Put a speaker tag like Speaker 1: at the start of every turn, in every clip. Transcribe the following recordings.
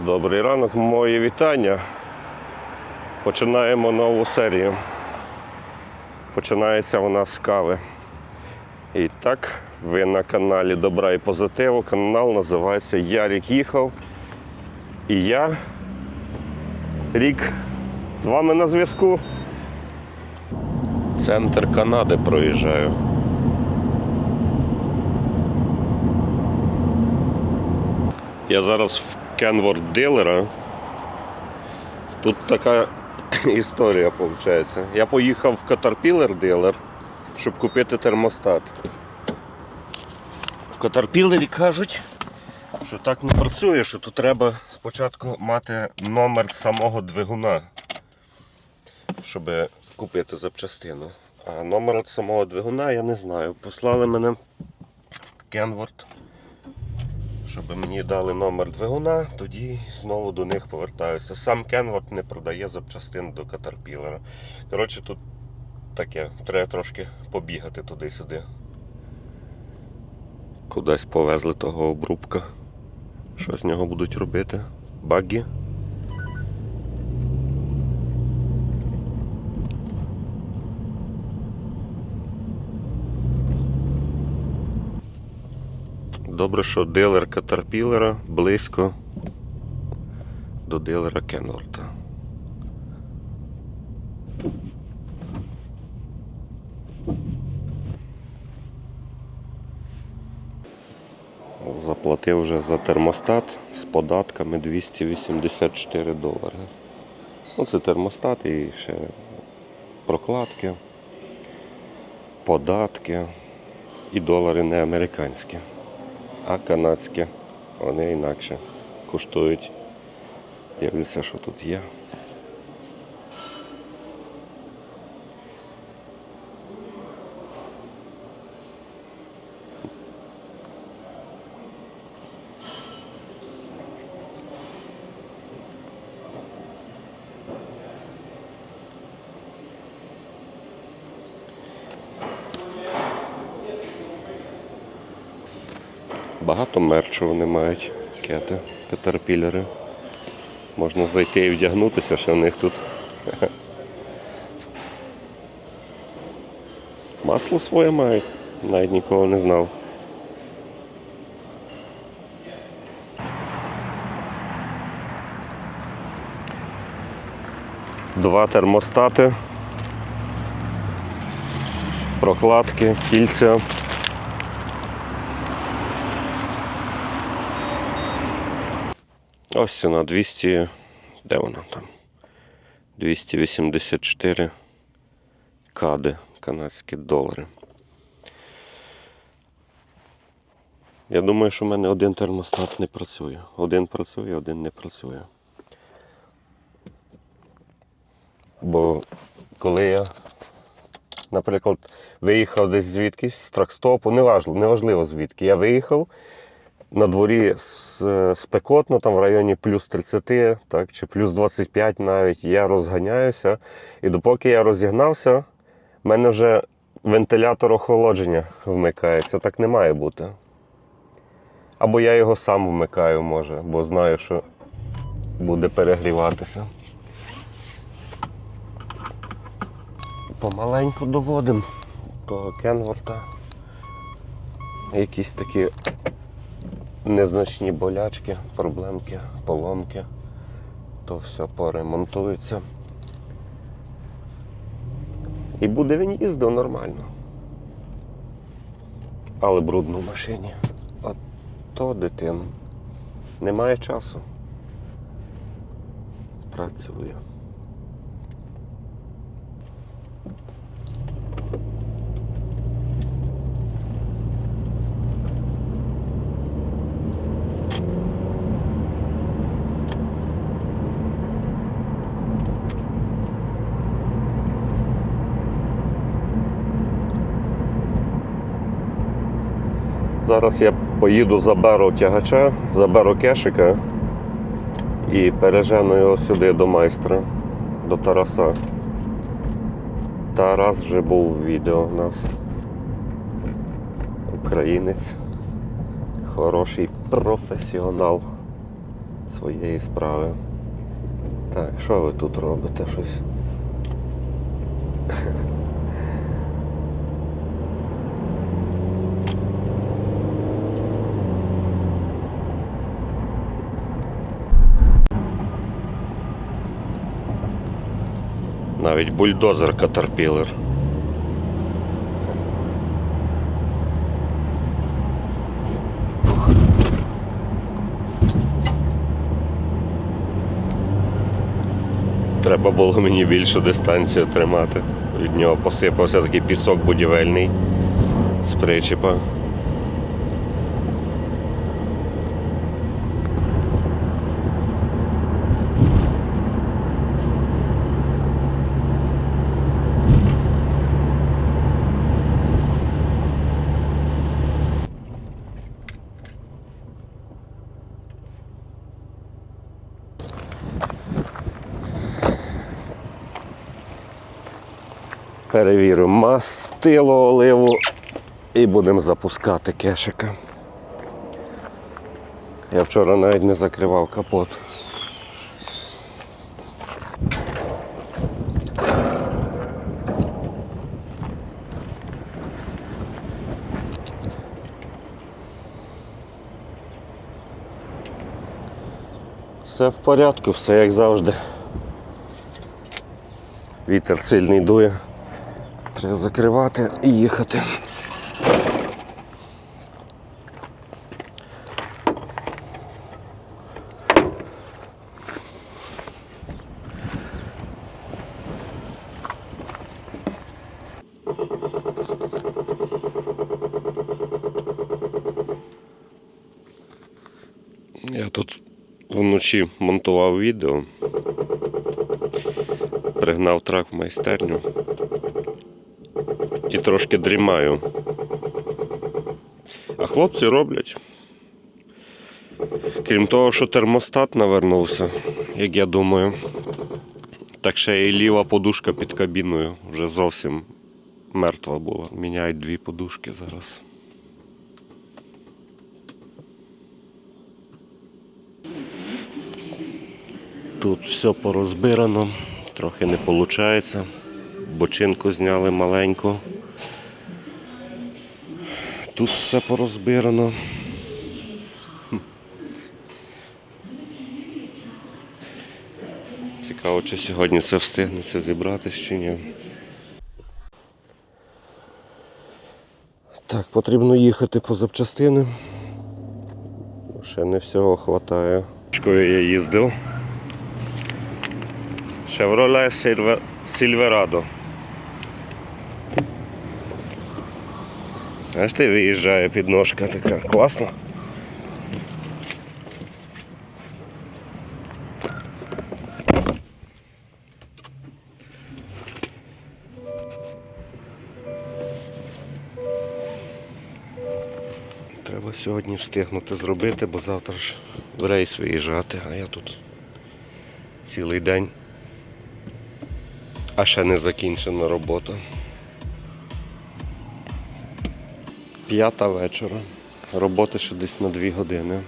Speaker 1: Добрий ранок, мої вітання. Починаємо нову серію. Починається вона з кави. І так, ви на каналі Добра і Позитиву. Канал називається Ярік їхав. І я, Рік, з вами на зв'язку. Центр Канади проїжджаю. Я зараз в Kenworth дилера. Тут така історія виходить. Я поїхав в Caterpillar дилер, щоб купити термостат. В Caterpillar кажуть, що так не працює, що тут треба спочатку мати номер самого двигуна, щоб купити запчастину. А номер самого двигуна я не знаю. Послали мене в Kenworth щоб мені дали номер двигуна, тоді знову до них повертаюся. Сам Кенвард не продає запчастин до Катерпілера. Коротше, тут таке, треба трошки побігати туди-сюди. Кудись повезли того обрубка. Що з нього будуть робити? Багі? Добре, що дилер Caterpillar близько до дилера Кенворта. Заплатив вже за термостат з податками 284 долари. Ну, це термостат і ще прокладки, податки і долари не американські а канадські. Вони інакше коштують. Дивлюся, що тут є. Багато мерчу вони мають, кети, катерпілери. Можна зайти і вдягнутися, що в них тут. Масло своє мають, навіть ніколи не знав. Два термостати, прокладки, кільця. Ось ціна 200. Де вона там? 284 кади канадські долари. Я думаю, що в мене один термостат не працює. Один працює, один не працює. Бо коли я, наприклад, виїхав десь звідкись з тракстопу, неважливо, неважливо звідки, я виїхав на дворі спекотно, там в районі плюс 30, так, чи плюс 25 навіть, я розганяюся. І допоки я розігнався, в мене вже вентилятор охолодження вмикається. Так не має бути. Або я його сам вмикаю, може, бо знаю, що буде перегріватися. Помаленьку доводимо того Кенворта. Якісь такі незначні болячки, проблемки, поломки. То все поремонтується. І буде він їздив нормально. Але брудно в машині. От то дитин. Немає часу. Працює. Зараз я поїду заберу тягача, заберу кешика і пережену його сюди до майстра, до Тараса. Тарас вже був в відео у нас. Українець. Хороший професіонал своєї справи. Так, що ви тут робите щось? Навіть бульдозер катерпілер. Треба було мені більшу дистанцію тримати. Від нього посипався такий пісок будівельний з причепа. Перевірю мастило оливу і будемо запускати кешика. Я вчора навіть не закривав капот. Все в порядку, все як завжди. Вітер сильний дує. Треба закривати і їхати. Я тут вночі монтував відео. Пригнав трак в майстерню трошки дрімаю. А хлопці роблять. Крім того, що термостат навернувся, як я думаю, так ще і ліва подушка під кабіною вже зовсім мертва була. Міняють дві подушки зараз. Тут все порозбирано, трохи не виходить. Бочинку зняли маленьку. Тут все порозбирано. Цікаво, чи сьогодні це встигнеться зібрати чи ні. Так, потрібно їхати по запчастини. Ще не всього вистачає. Я їздив. Chevrolet Silver- Silverado. Аж ти виїжджає підножка така. Класно. Треба сьогодні встигнути зробити, бо завтра ж в рейс виїжджати, а я тут цілий день. А ще не закінчена робота. П'ята вечора. Роботи ще десь на дві години.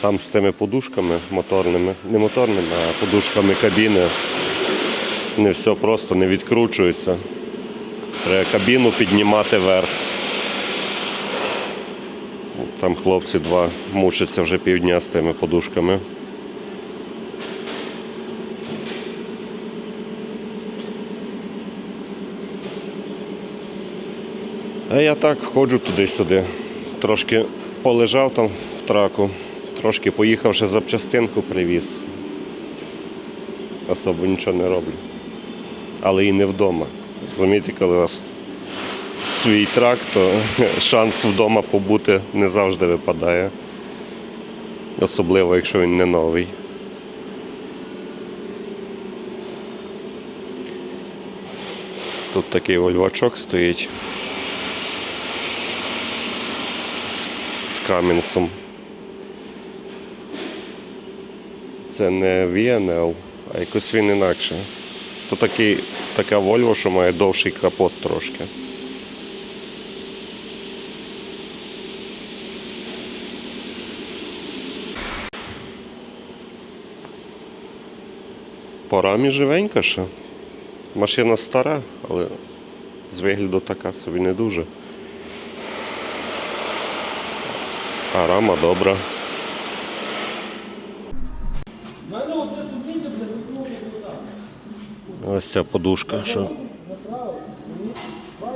Speaker 1: Там з тими подушками моторними, не моторними, а подушками кабіни. Не все просто не відкручується. Треба кабіну піднімати вверх. Там хлопці два мучаться вже півдня з тими подушками. А я так ходжу туди-сюди. Трошки полежав там в траку, трошки поїхав ще запчастинку привіз. Особо нічого не роблю. Але і не вдома. Розумієте, коли у вас свій трак, то шанс вдома побути не завжди випадає. Особливо, якщо він не новий. Тут такий вольвачок стоїть. Камінсом. Це не VNL, а якось він інакше. То такий, така Volvo, що має довший капот трошки. Пора живенька ще. Машина стара, але з вигляду така собі не дуже. А рама добра. Ось ця подушка, що,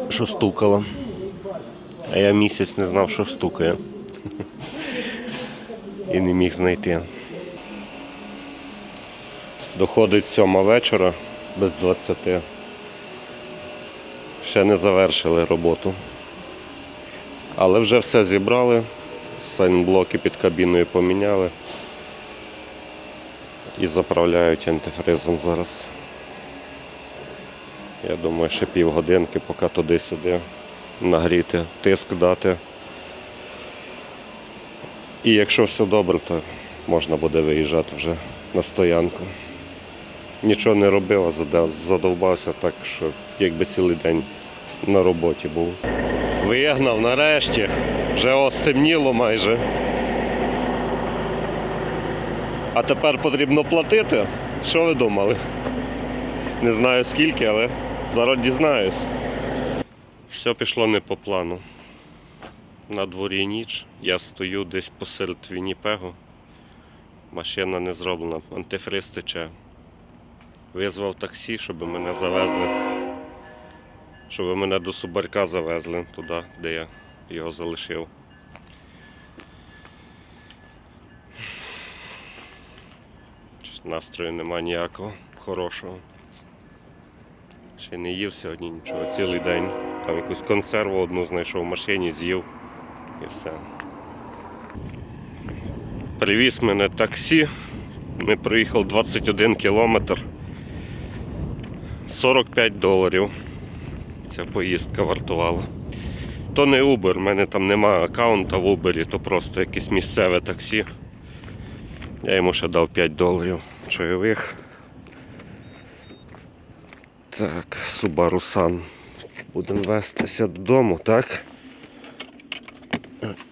Speaker 1: що стукала. А я місяць не знав, що стукає. І не міг знайти. Доходить сьома вечора без 20. Ще не завершили роботу. Але вже все зібрали, сайнблоки під кабіною поміняли і заправляють антифризом зараз. Я думаю, ще півгодинки, поки туди-сюди нагріти, тиск дати. І якщо все добре, то можна буде виїжджати вже на стоянку. Нічого не робив, а задовбався так, що якби цілий день на роботі був. Вигнав нарешті, вже о, стемніло майже. А тепер потрібно платити. Що ви думали? Не знаю скільки, але зараз дізнаюсь. Все пішло не по плану. На дворі ніч. Я стою десь посеред Вінніпегу. Машина не зроблена, антифриз тече. Визвав таксі, щоб мене завезли. Щоб мене до Субарка завезли туди, де я його залишив. Настрою нема ніякого хорошого. Ще не їв сьогодні нічого, цілий день. Там якусь консерву одну знайшов в машині, з'їв і все. Привіз мене таксі. Ми проїхали 21 кілометр. 45 доларів. Ця поїздка вартувала. То не Uber, в мене там немає аккаунта в Uber, то просто якесь місцеве таксі. Я йому ще дав 5 доларів чайових. Так, Subaru Sun. Будемо вестися додому, так?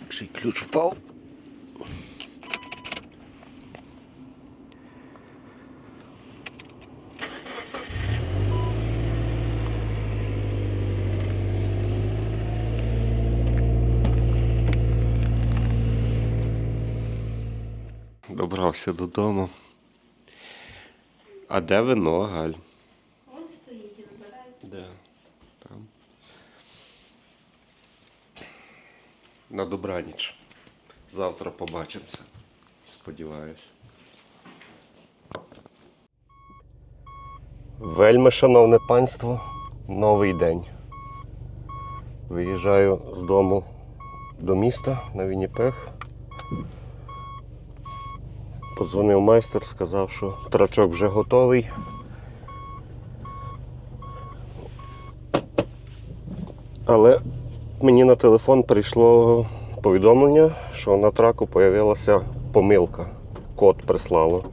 Speaker 1: Ще й ключ впав. Добрався додому. А де вино, Галь?
Speaker 2: Он стоїть і вибирає.
Speaker 1: Де? Там. На добраніч. Завтра побачимося. Сподіваюсь. Вельми, шановне панство, новий день. Виїжджаю з дому до міста на Вінніпех. Подзвонив майстер, сказав, що трачок вже готовий. Але мені на телефон прийшло повідомлення, що на траку з'явилася помилка. Код прислало.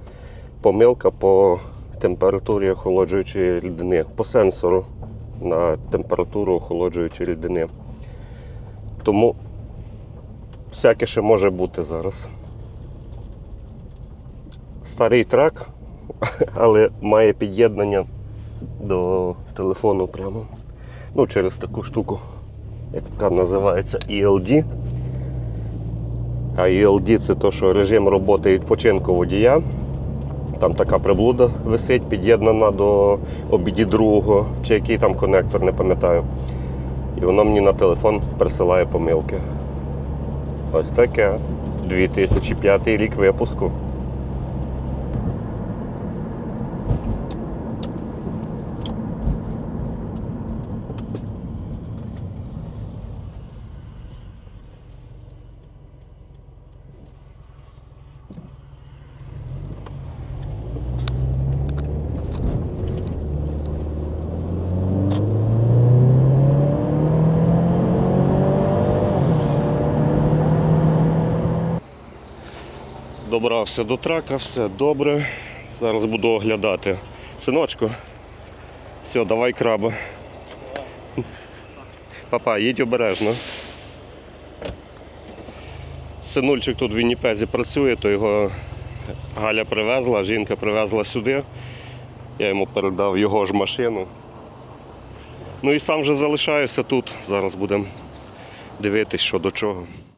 Speaker 1: Помилка по температурі охолоджуючої рідини, по сенсору на температуру охолоджуючої рідини. Тому всяке ще може бути зараз. Старий трак, але має під'єднання до телефону прямо ну, через таку штуку, яка називається ELD. А ELD це то, що режим роботи відпочинку водія. Там така приблуда висить, під'єднана до обіді другого, чи який там конектор, не пам'ятаю. І воно мені на телефон присилає помилки. Ось таке. 2005 рік випуску. Добрався до трака, все добре. Зараз буду оглядати. Синочку. Все, давай краба. Папа, їдь обережно. Синульчик тут в Вінніпезі працює, то його Галя привезла, жінка привезла сюди. Я йому передав його ж машину. Ну і сам вже залишаюся тут. Зараз будемо дивитись, що до чого.